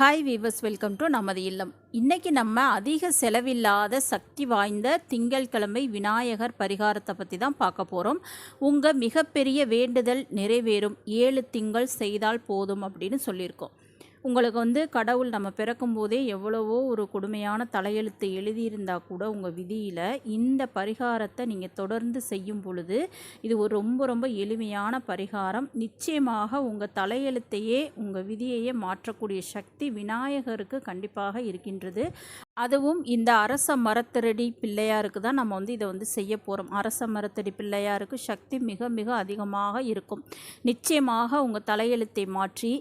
Hi viewers welcome to நமது இல்லம். இன்றைக்கி நம்ம அதிக செலவில்லாத சக்தி வாய்ந்த திங்கட்கிழமை விநாயகர் பரிகாரத்தை பற்றி தான் பார்க்க போகிறோம் உங்கள் மிகப்பெரிய வேண்டுதல் நிறைவேறும். ஏழு திங்கள் செய்தால் போதும் அப்படின்னு சொல்லியிருக்கோம். உங்களுக்கு வந்து கடவுள் நம்ம பிறக்கும் போதே எவ்வளவோ ஒரு கொடுமையான தலையெழுத்து எழுதியிருந்தால் கூட உங்கள் விதியில் இந்த பரிகாரத்தை நீங்கள் தொடர்ந்து செய்யும் பொழுது இது ஒரு ரொம்ப ரொம்ப எளிமையான பரிகாரம். நிச்சயமாக உங்கள் தலையெழுத்தையே உங்கள் விதியையே மாற்றக்கூடிய சக்தி விநாயகருக்கு கண்டிப்பாக இருக்கின்றது. அதுவும் இந்த அரச மரத்தரடி பிள்ளையாருக்கு தான் நம்ம வந்து இதை வந்து செய்ய போகிறோம் அரச மரத்தடி பிள்ளையாருக்கு சக்தி மிக மிக அதிகமாக இருக்கும். நிச்சயமாக உங்கள் தலையெழுத்தை மாற்றி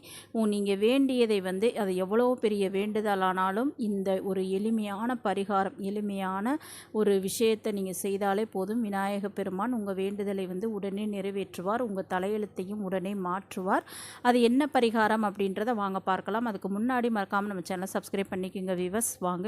நீங்கள் வேண்டியதை வந்து அது எவ்வளோ பெரிய வேண்டுதலானாலும் இந்த ஒரு எளிமையான பரிகாரம் எளிமையான ஒரு விஷயத்தை நீங்கள் செய்தாலே போதும். விநாயக பெருமான் உங்கள் வேண்டுதலை வந்து உடனே நிறைவேற்றுவார். உங்கள் தலையெழுத்தையும் உடனே மாற்றுவார். அது என்ன பரிகாரம் அப்படின்றத வாங்க பார்க்கலாம். அதுக்கு முன்னாடி மறக்காமல் நம்ம சேனலை சப்ஸ்கிரைப் பண்ணிக்கோங்க விவஸ் வாங்க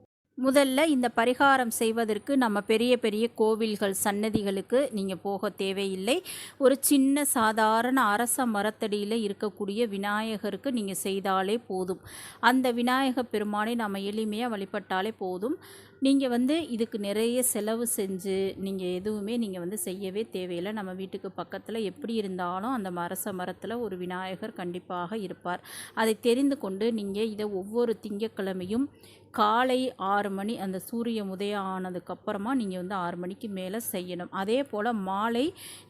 முதல்ல இந்த பரிகாரம் செய்வதற்கு நம்ம பெரிய பெரிய கோவில்கள் சன்னதிகளுக்கு நீங்கள் போக தேவையில்லை. ஒரு சின்ன சாதாரண அரச மரத்தடியில் இருக்கக்கூடிய விநாயகருக்கு நீங்கள் செய்தாலே போதும். அந்த விநாயக பெருமானை நம்ம எளிமையாக வழிபட்டாலே போதும். நீங்கள் வந்து இதுக்கு நிறைய செலவு செஞ்சு நீங்கள் எதுவுமே நீங்கள் வந்து செய்யவே தேவையில்லை. நம்ம வீட்டுக்கு பக்கத்தில் எப்படி இருந்தாலும் அந்த அரச மரத்தில் ஒரு விநாயகர் கண்டிப்பாக இருப்பார். அதை தெரிந்து கொண்டு நீங்கள் இதை ஒவ்வொரு திங்கட்கிழமையும் காலை ஆறு ஆறு மணி அந்த சூரிய உதயம் ஆனதுக்கப்புறமா நீங்கள் வந்து ஆறு மணிக்கு மேலே செய்யணும். அதே போல் மாலை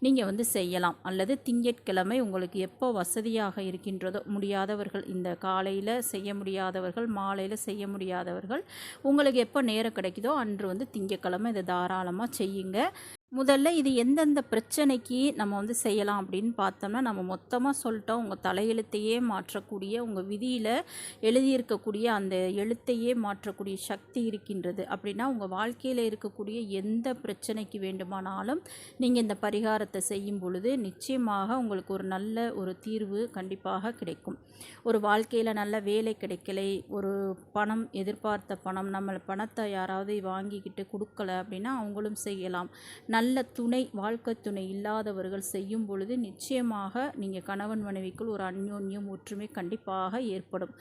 நீங்கள் வந்து செய்யலாம். அல்லது திங்கட்கிழமை உங்களுக்கு எப்போ வசதியாக இருக்கின்றதோ முடியாதவர்கள் இந்த காலையில் செய்ய முடியாதவர்கள் மாலையில் செய்ய முடியாதவர்கள் உங்களுக்கு எப்போ நேரம் கிடைக்குதோ அன்று வந்து திங்கட்கிழமை இதை தாராளமாக செய்யுங்க. முதல்ல இது எந்தெந்த பிரச்சனைக்கு நம்ம வந்து செய்யலாம் அப்படின்னு பார்த்தோம்னா நம்ம மொத்தமாக சொல்லிட்டோம் உங்கள் தலையெழுத்தையே மாற்றக்கூடிய உங்கள் விதியில் எழுதியிருக்கக்கூடிய அந்த எழுத்தையே மாற்றக்கூடிய சக்தி இருக்கின்றது. அப்படின்னா உங்கள் வாழ்க்கையில் இருக்கக்கூடிய எந்த பிரச்சனைக்கு வேண்டுமானாலும் நீங்கள் இந்த பரிகாரத்தை செய்யும் பொழுது நிச்சயமாக உங்களுக்கு ஒரு நல்ல ஒரு தீர்வு கண்டிப்பாக கிடைக்கும். ஒரு வாழ்க்கையில் நல்ல வேலை கிடைக்கலை ஒரு பணம் எதிர்பார்த்த பணம் நம்ம பணத்தை யாராவது வாங்கிக்கிட்டு கொடுக்கல அப்படின்னா அவங்களும் செய்யலாம். நல்ல துணை வாழ்க்கை துணை இல்லாதவர்கள் செய்யும் பொழுது நிச்சயமாக நீங்கள் கணவன் மனைவிக்குள் ஒரு அந்யோன்யம் ஒற்றுமை கண்டிப்பாக ஏற்படும்.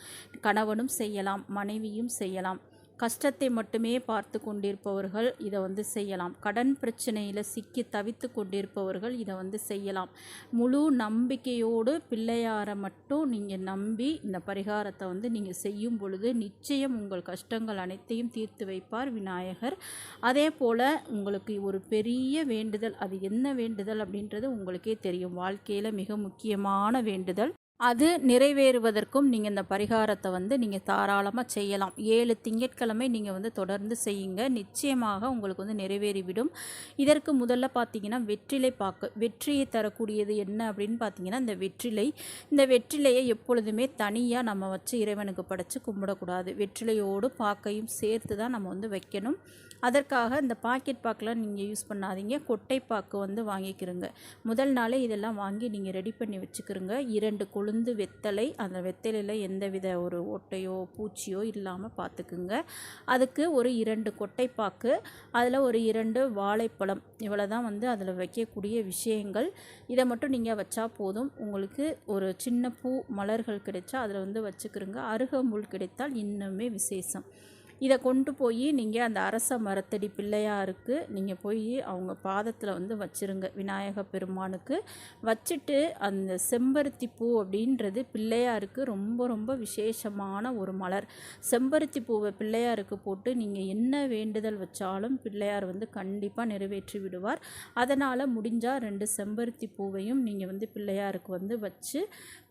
கணவனும் செய்யலாம் மனைவியும் செய்யலாம். கஷ்டத்தை மட்டுமே பார்த்து கொண்டிருப்பவர்கள் இதை வந்து செய்யலாம். கடன் பிரச்சனையில் சிக்கி தவித்து கொண்டிருப்பவர்கள் இதை வந்து செய்யலாம். முழு நம்பிக்கையோடு பிள்ளையாரை மட்டும் நீங்கள் நம்பி இந்த பரிகாரத்தை வந்து நீங்கள் செய்யும் பொழுது நிச்சயம் உங்கள் கஷ்டங்கள் அனைத்தையும் தீர்த்து வைப்பார் விநாயகர். அதே போல் உங்களுக்கு ஒரு பெரிய வேண்டுதல் அது என்ன வேண்டுதல் அப்படின்றது உங்களுக்கே தெரியும். வாழ்க்கையில் மிக முக்கியமான வேண்டுதல். அது நிறைவேறுவதற்கும் நீங்கள் இந்த பரிகாரத்தை வந்து நீங்கள் தாராளமாக செய்யலாம். ஏழு திங்கட்கிழமை நீங்கள் வந்து தொடர்ந்து செய்யுங்க. நிச்சயமாக உங்களுக்கு வந்து நிறைவேறிவிடும். இதற்கு முதல்ல பார்த்தீங்கன்னா வெற்றிலை பாக்கு வெற்றியை தரக்கூடியது என்ன அப்படின்னு பார்த்தீங்கன்னா இந்த வெற்றிலை. இந்த வெற்றிலையை எப்பொழுதுமே தனியாக நம்ம வச்சு இறைவனுக்கு படைச்சு கும்பிடக்கூடாது. வெற்றிலையோடு பாக்கையும் சேர்த்து தான் நம்ம வந்து வைக்கணும். அதற்காக இந்த பாக்கெட் பாக்கெலாம் நீங்கள் யூஸ் பண்ணாதீங்க. கொட்டை பாக்கு வந்து வாங்கிக்கிறோங்க முதல் நாளே இதெல்லாம் வாங்கி நீங்கள் ரெடி பண்ணி வச்சுக்கிறோங்க இரண்டு உளுந்து வெத்தலை அந்த வெத்தலையில் எந்தவித ஒரு ஓட்டையோ பூச்சியோ இல்லாமல் பார்த்துக்குங்க அதுக்கு ஒரு இரண்டு கொட்டை பாக்கு அதில் ஒரு இரண்டு வாழைப்பழம். இவ்வளோ தான் வந்து அதில் வைக்கக்கூடிய விஷயங்கள். இதை மட்டும் நீங்கள் வச்சா போதும். உங்களுக்கு ஒரு சின்ன பூ மலர்கள் கிடைச்சா அதில் வந்து வச்சுக்கிறோங்க அருகம்புல் கிடைத்தால் இன்னுமே விசேஷம். இதை கொண்டு போய் நீங்கள் அந்த அரச மரத்தடி பிள்ளையாருக்கு நீங்கள் போய் அவங்க பாதத்தில் வந்து வச்சுருங்க. விநாயக பெருமானுக்கு வச்சுட்டு அந்த செம்பருத்தி பூ அப்படின்றது பிள்ளையாருக்கு ரொம்ப ரொம்ப விசேஷமான ஒரு மலர். செம்பருத்தி பூவை பிள்ளையாருக்கு போட்டு நீங்கள் என்ன வேண்டுதல் வச்சாலும் பிள்ளையார் வந்து கண்டிப்பாக நிறைவேற்றி விடுவார். அதனால் முடிஞ்சால் ரெண்டு செம்பருத்தி பூவையும் நீங்கள் வந்து பிள்ளையாருக்கு வந்து வச்சு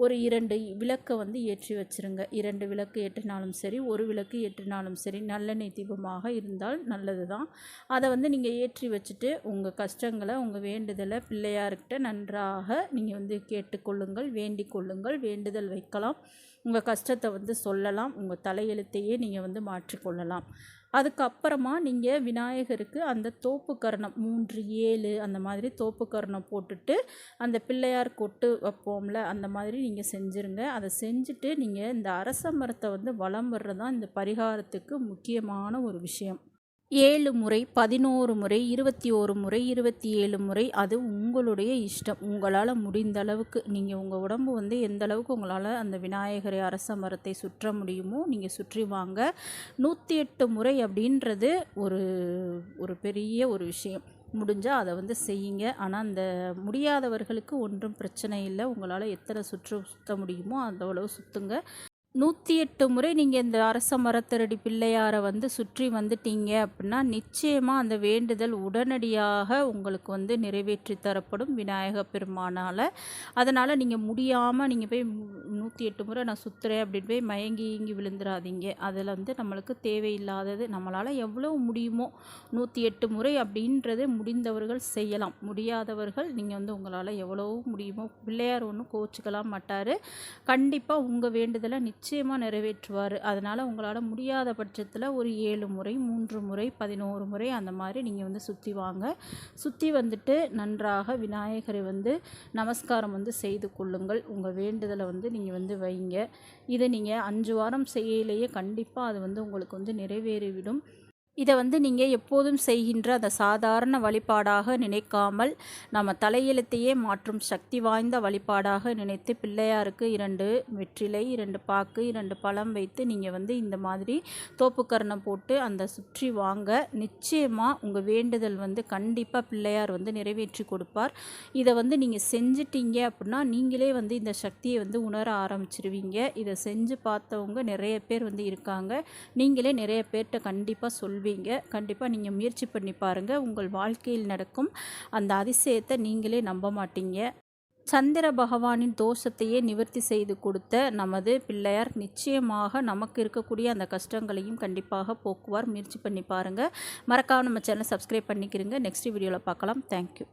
ஒரு இரண்டு விளக்கை வந்து ஏற்றி வச்சுருங்க. இரண்டு விளக்கு ஏற்றினாலும் சரி ஒரு விளக்கு ஏற்றினாலும் சரி சரி நல்லெண்ணெய் தீபமாக இருந்தால் நல்லது தான் அதை வந்து நீங்கள் ஏற்றி வச்சுட்டு உங்கள் கஷ்டங்களை உங்கள் வேண்டுதலை பிள்ளையார்கிட்ட நன்றாக நீங்கள் வந்து கேட்டுக்கொள்ளுங்கள் வேண்டிக் கொள்ளுங்கள் வேண்டுதல் வைக்கலாம். உங்கள் கஷ்டத்தை வந்து சொல்லலாம். உங்கள் தலையெழுத்தையே நீங்கள் வந்து மாற்றிக்கொள்ளலாம். அதுக்கப்புறமா நீங்கள் விநாயகருக்கு அந்த தோப்பு கரணம் மூன்று ஏழு அந்த மாதிரி தோப்பு கரணம் போட்டுட்டு அந்த பிள்ளையார் கொட்டு வைப்போம்ல அந்த மாதிரி நீங்கள் செஞ்சுருங்க. அதை செஞ்சுட்டு நீங்கள் இந்த அரச மரத்தை வந்து வளம் வர்றது தான் இந்த பரிகாரத்துக்கு முக்கியமான ஒரு விஷயம். ஏழு முறை பதினோரு முறை இருபத்தி ஓரு முறை இருபத்தி ஏழு முறை அது உங்களுடைய இஷ்டம். உங்களால் முடிந்த அளவுக்கு நீங்கள் உங்கள் உடம்பு வந்து எந்த அளவுக்கு உங்களால் அந்த விநாயகரை அரச மரத்தை சுற்ற முடியுமோ நீங்கள் சுற்றி வாங்க. நூற்றி எட்டு முறை அப்படின்றது ஒரு ஒரு பெரிய ஒரு விஷயம். முடிஞ்சால் அதை வந்து செய்யுங்க. ஆனால் அந்த முடியாதவர்களுக்கு ஒன்றும் பிரச்சனை இல்லை. உங்களால் எத்தனை சுற்று சுற்ற முடியுமோ அந்த அளவு சுற்றுங்க நூற்றி எட்டு முறை நீங்கள் இந்த அரச மரத்தரடி பிள்ளையாரை வந்து சுற்றி வந்துட்டீங்க அப்படின்னா நிச்சயமாக அந்த வேண்டுதல் உடனடியாக உங்களுக்கு வந்து நிறைவேற்றி தரப்படும் விநாயக பெருமானால். அதனால் நீங்கள் முடியாமல் நீங்கள் போய் நூற்றி எட்டு முறை நான் சுற்றுறேன் அப்படின்னு போய் மயங்கி இங்கி விழுந்துடாதீங்க அதில் வந்து நம்மளுக்கு தேவையில்லாதது நம்மளால் எவ்வளோ முடியுமோ நூற்றி எட்டு முறை அப்படின்றது முடிந்தவர்கள் செய்யலாம். முடியாதவர்கள் நீங்கள் வந்து உங்களால் எவ்வளோ முடியுமோ பிள்ளையார் ஒன்றும் கோச்சிக்கலாம் மாட்டார். கண்டிப்பாக உங்கள் வேண்டுதலை நிச்சயமாக நிறைவேற்றுவார். அதனால் உங்களால் முடியாத பட்சத்தில் ஒரு ஏழு முறை மூன்று முறை பதினோரு முறை அந்த மாதிரி நீங்கள் வந்து சுற்றி வாங்க. சுற்றி வந்துட்டு நன்றாக விநாயகரை வந்து நமஸ்காரம் வந்து செய்து கொள்ளுங்கள். உங்கள் வேண்டுதலை வந்து நீங்கள் வந்து வைங்க. இதை நீங்கள் அஞ்சு வாரம் செய்யலையே கண்டிப்பாக அது வந்து உங்களுக்கு வந்து நிறைவேறிவிடும். இதை வந்து நீங்கள் எப்போதும் செய்கின்ற அந்த சாதாரண வழிபாடாக நினைக்காமல் நம்ம தலையெழுத்தையே மாற்றும் சக்தி வாய்ந்த வழிபாடாக நினைத்து பிள்ளையாருக்கு இரண்டு வெற்றிலை இரண்டு பாக்கு இரண்டு பழம் வைத்து நீங்கள் வந்து இந்த மாதிரி தோப்புக்கரணம் போட்டு அந்த சுற்றி வாங்க. நிச்சயமாக உங்கள் வேண்டுதல் வந்து கண்டிப்பாக பிள்ளையார் வந்து நிறைவேற்றி கொடுப்பார். இதை வந்து நீங்கள் செஞ்சிட்டீங்க அப்படின்னா நீங்களே வந்து இந்த சக்தியை வந்து உணர ஆரம்பிச்சிருவீங்க. இதை செஞ்சு பார்த்தவங்க நிறைய பேர் வந்து இருக்காங்க. நீங்களே நிறைய பேர்கிட்ட கண்டிப்பாக சொல்வீங்க. செய்வீங்க. கண்டிப்பாக நீங்கள் முயற்சி பண்ணி பாருங்கள் உங்கள் வாழ்க்கையில் நடக்கும் அந்த அதிசயத்தை நீங்களே நம்ப மாட்டீங்க. சந்திர பகவானின் தோஷத்தையே நிவர்த்தி செய்து கொடுத்த நமது பிள்ளையார் நிச்சயமாக நமக்கு இருக்கக்கூடிய அந்த கஷ்டங்களையும் கண்டிப்பாக போக்குவார். முயற்சி பண்ணி பாருங்கள் மறக்காம நம்ம சேனல் சப்ஸ்கிரைப் பண்ணிக்கிறங்க நெக்ஸ்ட் வீடியோவில் பார்க்கலாம். தேங்க்யூ